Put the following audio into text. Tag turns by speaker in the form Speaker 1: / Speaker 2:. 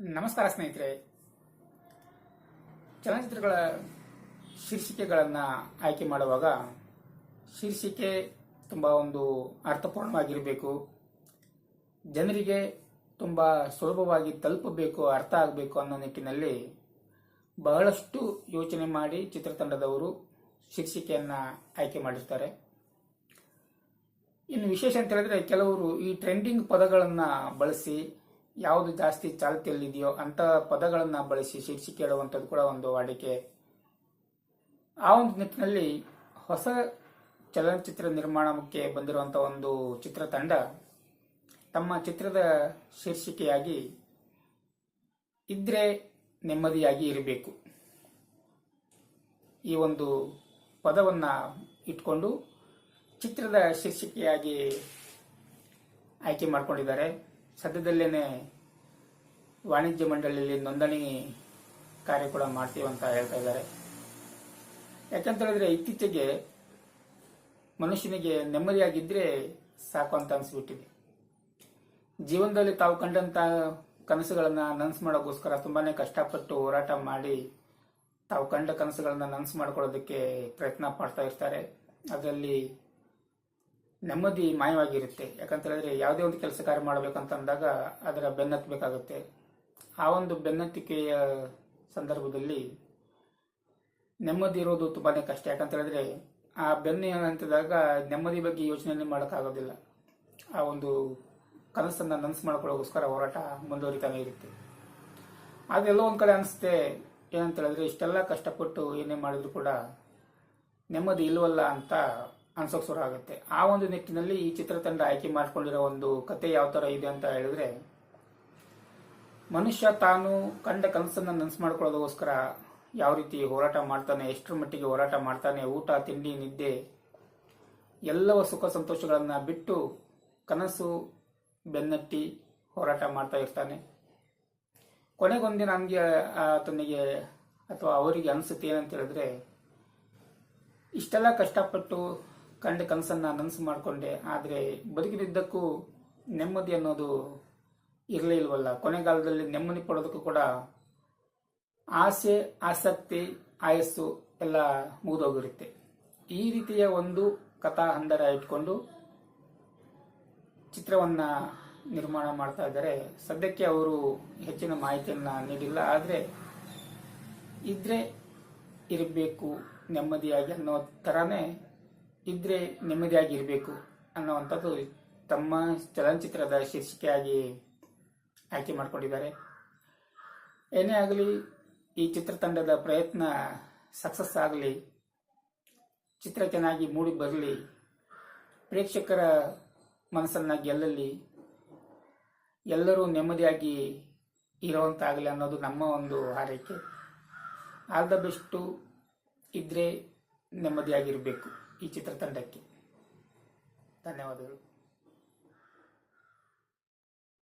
Speaker 1: ನಮಸ್ಕಾರ ಸ್ನೇಹಿತರೆ. ಚಲನಚಿತ್ರಗಳ ಶೀರ್ಷಿಕೆಗಳನ್ನು ಆಯ್ಕೆ ಮಾಡುವಾಗ ಶೀರ್ಷಿಕೆ ತುಂಬ ಒಂದು ಅರ್ಥಪೂರ್ಣವಾಗಿರಬೇಕು. ಜನರಿಗೆ ತುಂಬ ಸುಲಭವಾಗಿ ತಲುಪಬೇಕು, ಅರ್ಥ ಆಗಬೇಕು ಅನ್ನೋ ನಿಟ್ಟಿನಲ್ಲಿ ಬಹಳಷ್ಟು ಯೋಚನೆ ಮಾಡಿ ಚಿತ್ರತಂಡದವರು ಶೀರ್ಷಿಕೆಯನ್ನು ಆಯ್ಕೆ ಮಾಡಿರ್ತಾರೆ. ಇನ್ನು ವಿಶೇಷ ಅಂತ ಹೇಳಿದ್ರೆ ಕೆಲವರು ಈ ಟ್ರೆಂಡಿಂಗ್ ಪದಗಳನ್ನು ಬಳಸಿ ಯಾವುದು ಜಾಸ್ತಿ ಚಾಲ್ತಿಯಲ್ಲಿದೆಯೋ ಅಂತ ಪದಗಳನ್ನು ಬಳಸಿ ಶೀರ್ಷಿಕೆ ಇಡುವಂಥದ್ದು ಕೂಡ ಒಂದು ವಾಡಿಕೆ. ಆ ಒಂದು ನಿಟ್ಟಿನಲ್ಲಿ ಹೊಸ ಚಲನಚಿತ್ರ ನಿರ್ಮಾಣಕ್ಕೆ ಬಂದಿರುವಂಥ ಒಂದು ಚಿತ್ರತಂಡ ತಮ್ಮ ಚಿತ್ರದ ಶೀರ್ಷಿಕೆಯಾಗಿ ಇದ್ರೆ ನೆಮ್ಮದಿಯಾಗಿ ಇರಬೇಕು. ಈ ಒಂದು ಪದವನ್ನು ಇಟ್ಕೊಂಡು ಚಿತ್ರದ ಶೀರ್ಷಿಕೆಯಾಗಿ ಆಯ್ಕೆ ಮಾಡಿಕೊಂಡಿದ್ದಾರೆ. ಸದ್ಯದಲ್ಲೇನೆ ವಾಣಿಜ್ಯ ಮಂಡಳಿಯಲ್ಲಿ ನೋಂದಣಿ ಕಾರ್ಯ ಕೂಡ ಮಾಡ್ತೀವಿ ಅಂತ ಹೇಳ್ತಾ ಇದ್ದಾರೆ. ಯಾಕಂತ ಹೇಳಿದ್ರೆ ಇತ್ತೀಚೆಗೆ ಮನುಷ್ಯನಿಗೆ ನೆಮ್ಮದಿಯಾಗಿದ್ರೆ ಸಾಕು ಅಂತ ಅನಿಸ್ಬಿಟ್ಟಿದೆ. ಜೀವನದಲ್ಲಿ ತಾವು ಕಂಡಂತ ಕನಸುಗಳನ್ನ ನನಸು ಮಾಡೋಕ್ಕೋಸ್ಕರ ತುಂಬಾನೇ ಕಷ್ಟಪಟ್ಟು ಹೋರಾಟ ಮಾಡಿ ತಾವು ಕಂಡ ಕನಸುಗಳನ್ನ ನನಸು ಮಾಡ್ಕೊಳ್ಳೋದಕ್ಕೆ ಪ್ರಯತ್ನ ಪಡ್ತಾ ಇರ್ತಾರೆ. ಅದರಲ್ಲಿ ನೆಮ್ಮದಿ ಮಾಯವಾಗಿರುತ್ತೆ. ಯಾಕಂತ ಹೇಳಿದ್ರೆ ಯಾವುದೇ ಒಂದು ಕೆಲಸ ಕಾರ್ಯ ಮಾಡಬೇಕಂತ ಅಂದಾಗ ಅದರ ಬೆನ್ನತ್ತಬೇಕಾಗುತ್ತೆ ಆ ಒಂದು ಬೆನ್ನತ್ತಿಕೆಯ ಸಂದರ್ಭದಲ್ಲಿ ನೆಮ್ಮದಿ ಇರೋದು ತುಂಬಾ ಕಷ್ಟ. ಯಾಕಂತ ಹೇಳಿದ್ರೆ ಆ ಬೆನ್ನು ಏನಂತಿದಾಗ ನೆಮ್ಮದಿ ಬಗ್ಗೆ ಯೋಚನೆ ಮಾಡೋಕ್ಕಾಗೋದಿಲ್ಲ. ಆ ಒಂದು ಕನಸನ್ನ ನನಸು ಮಾಡ್ಕೊಳ್ಳೋಗೋಸ್ಕರ ಹೋರಾಟ ಮುಂದುವರಿತಾನೆ ಇರುತ್ತೆ. ಅದೆಲ್ಲ ಒಂದ್ ಕಡೆ ಅನಿಸುತ್ತೆ, ಏನಂತ ಹೇಳಿದ್ರೆ ಇಷ್ಟೆಲ್ಲ ಕಷ್ಟಪಟ್ಟು ಏನೇ ಮಾಡಿದ್ರು ಕೂಡ ನೆಮ್ಮದಿ ಇಲ್ವಲ್ಲ ಅಂತ ಅನ್ಸೋಕ್ ಶುರು ಆಗುತ್ತೆ ಆ ಒಂದು ನಿಟ್ಟಿನಲ್ಲಿ ಈ ಚಿತ್ರತಂಡ ಆಯ್ಕೆ ಮಾಡಿಕೊಂಡಿರೋ ಒಂದು ಕತೆ ಯಾವ ತರ ಇದೆ ಅಂತ ಹೇಳಿದ್ರೆ, ಮನುಷ್ಯ ತಾನು ಕಂಡ ಕನಸನ್ನ ನನಸು ಮಾಡ್ಕೊಳ್ಳೋದಕ್ಕೋಸ್ಕರ ಯಾವ ರೀತಿ ಹೋರಾಟ ಮಾಡ್ತಾನೆ, ಎಷ್ಟರ ಮಟ್ಟಿಗೆ ಹೋರಾಟ ಮಾಡ್ತಾನೆ, ಊಟ, ತಿಂಡಿ, ನಿದ್ದೆ, ಎಲ್ಲವ ಸುಖ ಸಂತೋಷಗಳನ್ನ ಬಿಟ್ಟು ಕನಸು ಬೆನ್ನಟ್ಟಿ ಹೋರಾಟ ಮಾಡ್ತಾ ಇರ್ತಾನೆ. ಕೊನೆಗೊಂದಿನ ನನಗೆ ಆತನಿಗೆ ಅಥವಾ ಅವರಿಗೆ ಅನಿಸುತ್ತೆ ಏನಂತ ಹೇಳಿದ್ರೆ, ಇಷ್ಟೆಲ್ಲ ಕಷ್ಟಪಟ್ಟು ಕಂಡ ಕನಸನ್ನ ನನಸು ಮಾಡಿಕೊಂಡೆ. ಆದರೆ ಬದುಕಿದ್ದಕ್ಕೂ ನೆಮ್ಮದಿ ಅನ್ನೋದು ಇರಲೇ ಇಲ್ವಲ್ಲ. ಕೊನೆಗಾಲದಲ್ಲಿ ನೆಮ್ಮದಿ ಪಡೋದಕ್ಕೂ ಕೂಡ ಆಸೆ, ಆಸಕ್ತಿ, ಆಯಸ್ಸು ಎಲ್ಲ ಮುಗಿದೋಗಿರುತ್ತೆ. ಈ ರೀತಿಯ ಒಂದು ಕಥಾ ಹಂದರ ಇಟ್ಕೊಂಡು ಚಿತ್ರವನ್ನ ನಿರ್ಮಾಣ ಮಾಡ್ತಾ ಇದ್ದಾರೆ. ಸದ್ಯಕ್ಕೆ ಅವರು ಹೆಚ್ಚಿನ ಮಾಹಿತಿಯನ್ನ ನೀಡಿಲ್ಲ. ಆದರೆ ಇದ್ರೆ ಇರಬೇಕು ನೆಮ್ಮದಿಯಾಗಿ ಅನ್ನೋ ಥರನೇ ಇದ್ರೆ ನೆಮ್ಮದಿಯಾಗಿ ಇರಬೇಕು ಅನ್ನುವಂಥದ್ದು ತಮ್ಮ ಚಲನಚಿತ್ರದ ಶೀರ್ಷಿಕೆಯಾಗಿ ಆಯ್ಕೆ ಮಾಡಿಕೊಂಡಿದ್ದಾರೆ. ಏನೇ ಆಗಲಿ, ಈ ಚಿತ್ರತಂಡದ ಪ್ರಯತ್ನ ಸಕ್ಸಸ್ ಆಗಲಿ, ಚಿತ್ರ ಚೆನ್ನಾಗಿ ಮೂಡಿ ಬರಲಿ, ಪ್ರೇಕ್ಷಕರ ಮನಸ್ಸನ್ನ ಗೆಲ್ಲಲಿ, ಎಲ್ಲರೂ ನೆಮ್ಮದಿಯಾಗಿ ಇರುವಂತಾಗಲಿ ಅನ್ನೋದು ನಮ್ಮ ಒಂದು ಹಾರೈಕೆ. ಆಲ್ ದ ಬೆಸ್ಟು ಇದ್ರೆ ನೆಮ್ಮದಿಯಾಗಿರಬೇಕು ಈ ಚಿತ್ರತಂಡಕ್ಕೆ. ಧನ್ಯವಾದಗಳು.